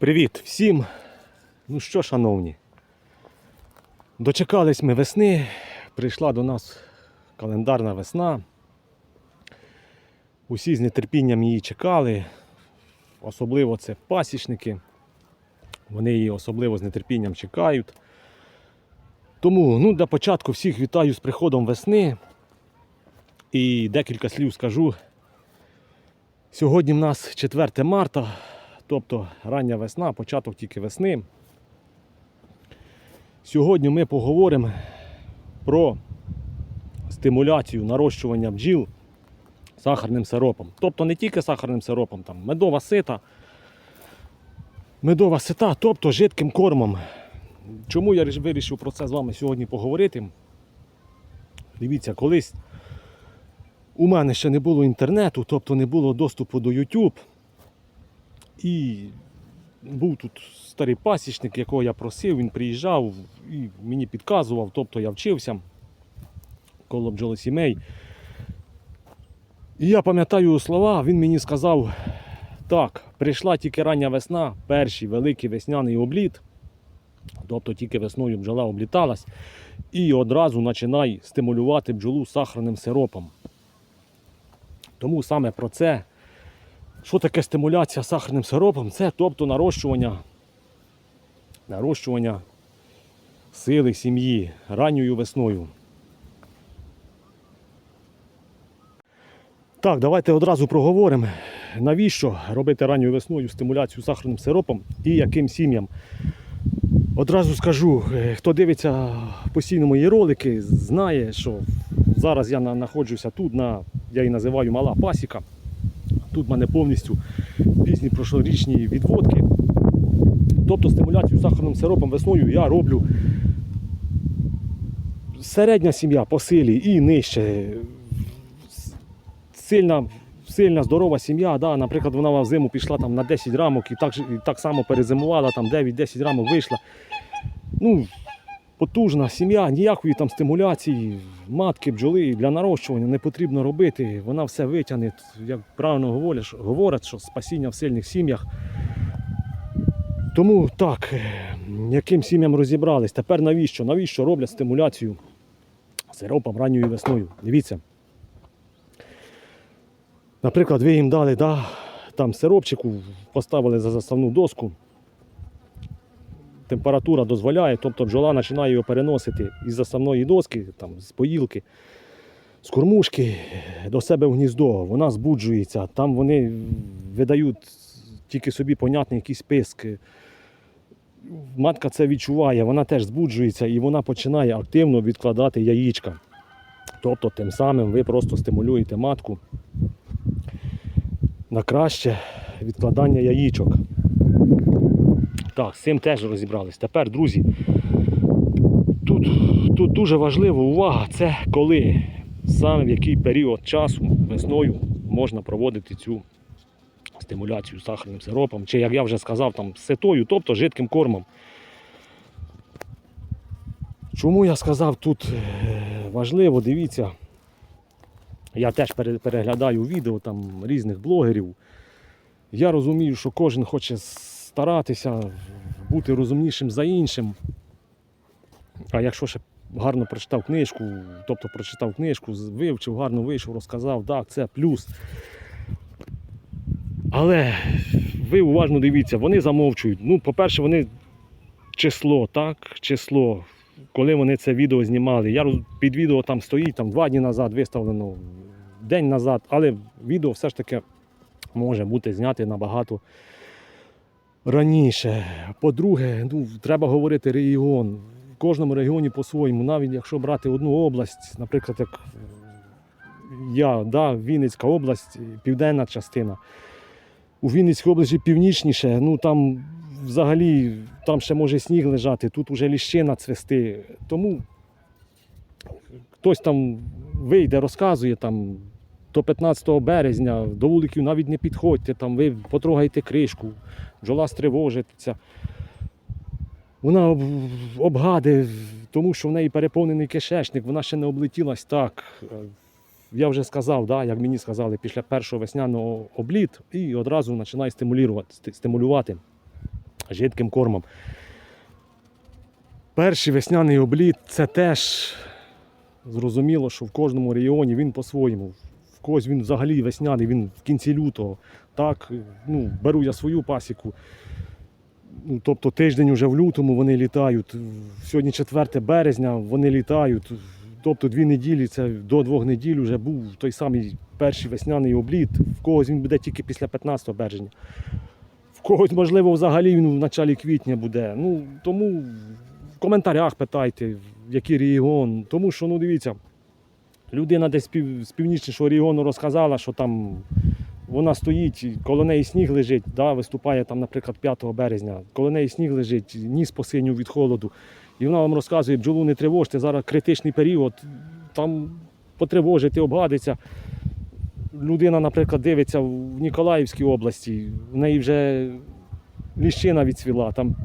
Привіт всім! Ну що, шановні, дочекались ми весни, прийшла до нас календарна весна. Усі з нетерпінням її чекали, особливо це пасічники. Вони її особливо з нетерпінням чекають. Тому ну, для початку всіх вітаю з приходом весни. І декілька слів скажу. Сьогодні в нас 4 марта, тобто рання весна, початок тільки весни. Сьогодні ми поговоримо про стимуляцію нарощування бджіл сахарним сиропом. Тобто не тільки сахарним сиропом, там медова сита, медова сита, тобто жидким кормом. Чому я вирішив про це з вами сьогодні поговорити? Дивіться, колись у мене ще не було інтернету, тобто не було доступу до YouTube. І був тут старий пасічник, якого я просив, він приїжджав і мені підказував, тобто я вчився коло бджолосімей. І я пам'ятаю слова, він мені сказав: так, прийшла тільки рання весна, перший великий весняний обліт. Тобто тільки весною бджола обліталась, і одразу починай стимулювати бджолу сахарним сиропом. Тому саме про це, що таке стимуляція сахарним сиропом, це тобто нарощування, нарощування сили сім'ї ранньою весною. Так, давайте одразу проговоримо, навіщо робити ранньою весною стимуляцію сахарним сиропом і яким сім'ям. Одразу скажу, е, хто дивиться постійно мої ролики, знає, що зараз я знаходжуся тут, на, я її називаю мала пасіка. Тут в мене повністю пізні прошлорічні відводки. Тобто стимуляцію сахарним сиропом весною я роблю середня сім'я по силі і нижче. Сильна, сильна здорова сім'я, да, наприклад, вона в зиму пішла там на 10 рамок і так, і так само перезимувала, там 9-10 рамок вийшла. Ну, потужна сім'я, ніякої там стимуляції, матки, бджоли для нарощування не потрібно робити. Вона все витягне. Як правильно говорять, говорять, що спасіння в сильних сім'ях. Тому так, е, яким сім'ям розібрались. Тепер навіщо? Навіщо роблять стимуляцію сиропом ранньою весною? Дивіться. Наприклад, ви їм дали да, там сиропчику, поставили за заставну доску. Температура дозволяє, тобто бджола починає його переносити із заставної доски, там, з поїлки, з кормушки до себе в гніздо. Вона збуджується, там вони видають тільки собі понятний якийсь писк. Матка це відчуває, вона теж збуджується і вона починає активно відкладати яєчка. Тобто тим самим ви просто стимулюєте матку на краще відкладання яєчок. Так, з цим теж розібрались. Тепер, друзі, тут, тут дуже важлива увага, це коли, саме в який період часу весною можна проводити цю стимуляцію сахарним сиропом, чи, як я вже сказав, там, ситою, тобто жидким кормом. Чому я сказав тут е, важливо, дивіться, я теж переглядаю відео там різних блогерів. Я розумію, що кожен хоче старатися бути розумнішим за іншим. А якщо ще гарно прочитав книжку, тобто прочитав книжку, вивчив, гарно вийшов, розказав, так, це плюс. Але ви уважно дивіться, вони замовчують. Ну, по-перше, вони число, так, число. Коли вони це відео знімали, я під відео там стоїть там, два дні назад виставлено, день назад, але відео все ж таки може бути зняте набагато раніше. По-друге, ну, треба говорити регіон. В кожному регіоні по-своєму, навіть якщо брати одну область, наприклад, як я, да, Вінницька область, південна частина. У Вінницькій області північніше, ну там взагалі там ще може сніг лежати, тут вже ліщина цвести. Тому хтось там вийде, розказує там до 15 березня, до вуликів навіть не підходьте, там ви потрогайте кришку, бджола стривожиться. Вона об- обгаде, тому що в неї переповнений кишечник, вона ще не облетілась так. Я вже сказав, да, як мені сказали, після першого весняного обліт і одразу починає стимулювати. стимулювати. жидким кормом. Перший весняний обліт це теж зрозуміло, що в кожному регіоні він по-своєму. Когось він взагалі весняний, він в кінці лютого. Так, ну, беру я свою пасіку. Ну, тобто тиждень уже в лютому вони літають. Сьогодні 4 березня вони літають. Тобто дві неділі, це до двох неділь вже був той самий перший весняний обліт. В когось він буде тільки після 15 березня. В когось, можливо, взагалі він в началі квітня буде. Ну, тому в коментарях питайте, який регіон. Тому що, ну дивіться, людина десь з пів, з північнішого регіону розказала, що там вона стоїть, коло неї сніг лежить, да, виступає там, наприклад, 5 березня, коло неї сніг лежить, ніс посинів від холоду. І вона вам розказує, бджолу не тривожте, зараз критичний період, там потривожити, обгадиться. Людина, наприклад, дивиться в Ніколаївській області, в неї вже ліщина відцвіла, там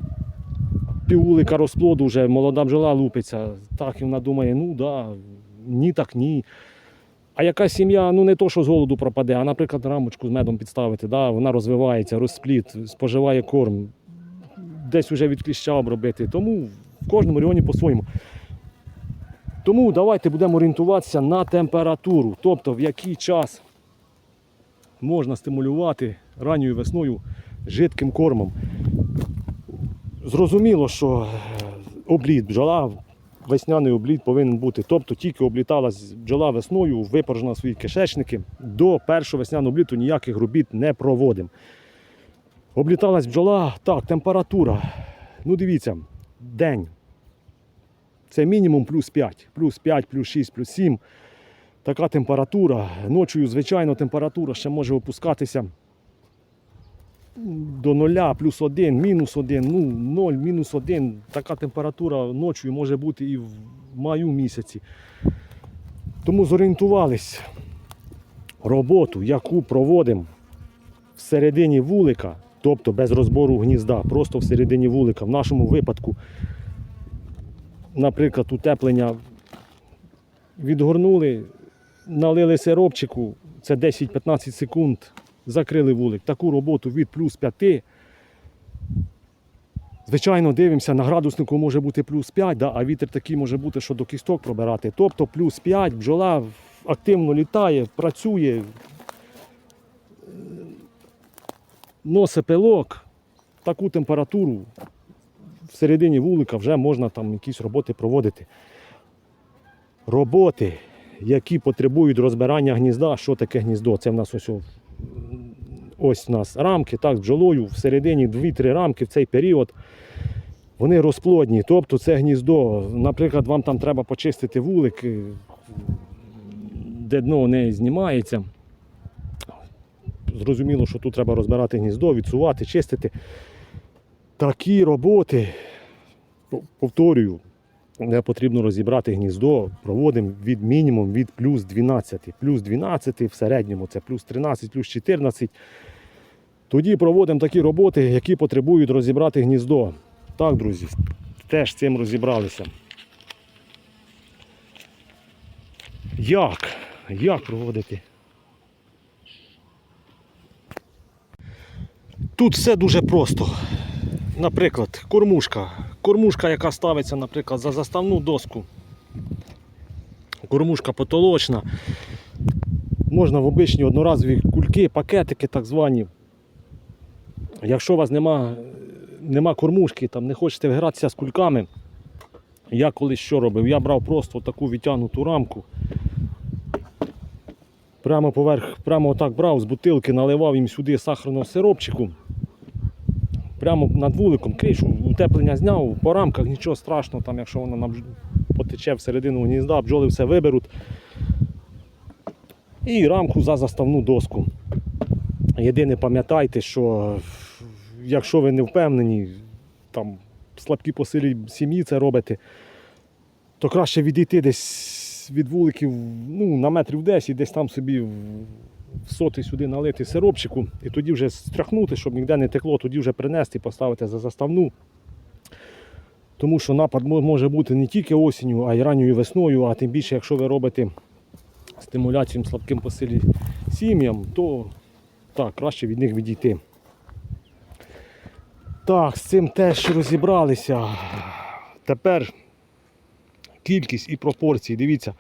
півулика розплоду вже, молода бджола лупиться. Так, і вона думає, ну да, ні, так ні. А яка сім'я, ну не то, що з голоду пропаде, а, наприклад, рамочку з медом підставити, да, вона розвивається, розпліт, споживає корм, десь вже від кліща обробити. Тому в кожному регіоні по-своєму. Тому давайте будемо орієнтуватися на температуру, тобто в який час можна стимулювати ранньою весною жидким кормом. Зрозуміло, що е, обліт бджола, весняний обліт повинен бути. Тобто тільки обліталась бджола весною, випорожена свої кишечники. До першого весняного обліту ніяких робіт не проводимо. Обліталась бджола, так, температура. Ну дивіться, день. Це мінімум плюс 5, плюс 5, плюс 6, плюс 7. Така температура. Ночою, звичайно, температура ще може опускатися до нуля, плюс 1, мінус 1, ну 0, мінус 1. Така температура ночою може бути і в маю місяці. Тому зорієнтувались роботу, яку проводимо всередині вулика, тобто без розбору гнізда, просто всередині вулика. В нашому випадку, наприклад, утеплення відгорнули, налили сиропчику, це 10-15 секунд, закрили вулик. Таку роботу від плюс 5. Звичайно, дивимося, на градуснику може бути плюс 5, да, а вітер такий може бути, що до кісток пробирати. Тобто плюс 5, бджола активно літає, працює, носить пилок, таку температуру в середині вулика вже можна там якісь роботи проводити. Роботи, які потребують розбирання гнізда. Що таке гніздо? Це в нас ось, ось у нас рамки, так, з бджолою, всередині 2-3 рамки в цей період. Вони розплодні, тобто це гніздо. Наприклад, вам там треба почистити вулик, е, де дно не знімається. Зрозуміло, що тут треба розбирати гніздо, відсувати, чистити. Такі роботи, повторюю, де потрібно розібрати гніздо, проводимо від мінімум від плюс 12. Плюс 12 в середньому це плюс 13, плюс 14. Тоді проводимо такі роботи, які потребують розібрати гніздо. Так, друзі, теж цим розібралися. Як? Як проводити? Тут все дуже просто. Наприклад, кормушка. Кормушка, яка ставиться, наприклад, за заставну доску. Кормушка потолочна. Можна в обичні одноразові кульки, пакетики так звані. Якщо у вас нема, нема кормушки, там, не хочете гратися з кульками, я колись що робив? Я брав просто таку відтягнуту рамку. Прямо поверх, прямо отак брав з бутилки, наливав їм сюди сахарного сиропчику прямо над вуликом, кришу, утеплення зняв, по рамках нічого страшного, там, якщо воно на потече всередину гнізда, бджоли все виберуть. І рамку за заставну доску. Єдине пам'ятайте, що якщо ви не впевнені, там слабкі по силі сім'ї це робите, то краще відійти десь від вуликів ну, на метрів 10, десь там собі всоти сюди налити сиропчику і тоді вже стряхнути, щоб ніде не текло, тоді вже принести поставити за заставну. Тому що напад може бути не тільки осінню, а й ранньою весною, а тим більше, якщо ви робите стимуляцію слабким по силі сім'ям, то так, краще від них відійти. Так, з цим теж розібралися. Тепер кількість і пропорції. Дивіться.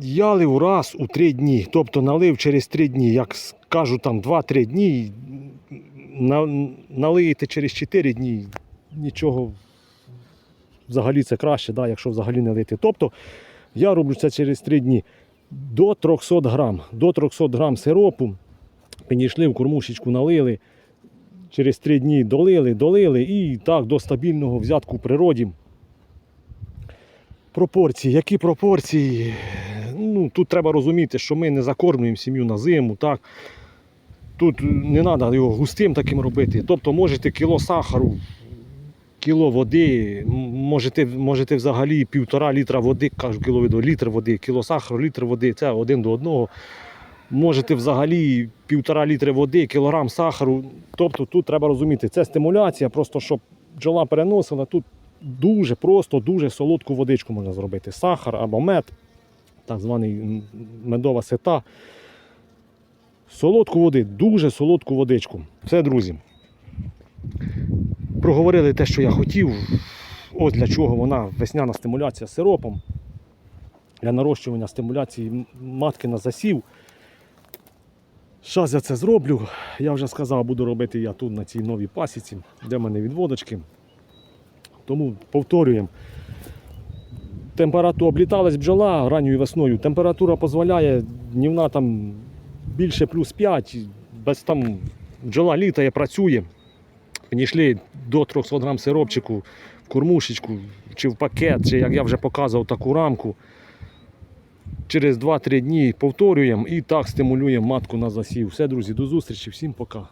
Я лив раз у 3 дні, тобто налив через 3 дні, як скажу там 2-3 дні, налиєте через 4 дні, нічого взагалі це краще, да, якщо взагалі не лити. Тобто я роблю це через 3 дні до 300 грам. До 300 грам сиропу підійшли в кормушечку, налили, через 3 дні долили, долили і так до стабільного взятку в природі. Пропорції, які пропорції? Ну, тут треба розуміти, що ми не закормлюємо сім'ю на зиму. так. Тут не треба його густим таким робити. Тобто можете кіло сахару, кіло води, можете, можете взагалі півтора літра води, кажу кіло літр води, кіло сахару, літр води, це один до одного. Можете взагалі півтора літри води, кілограм сахару. Тобто тут треба розуміти, це стимуляція, просто щоб бджола переносила. Тут дуже просто, дуже солодку водичку можна зробити. Сахар або мед, так званий медова сета. Солодку води, дуже солодку водичку. Все, друзі. Проговорили те, що я хотів. Ось для чого вона весняна стимуляція сиропом. Для нарощування стимуляції матки на засів. Зараз я це зроблю. Я вже сказав, буду робити я тут на цій новій пасіці, де в мене відводочки. Тому повторюємо. Температура обліталась бджола ранньою весною. Температура дозволяє днівна там більше плюс 5. Без там бджола літає, працює. Підійшли до 300 грам сиропчику в кормушечку чи в пакет, чи як я вже показував таку рамку. Через 2-3 дні повторюємо і так стимулюємо матку на засів. Все, друзі, до зустрічі, всім пока.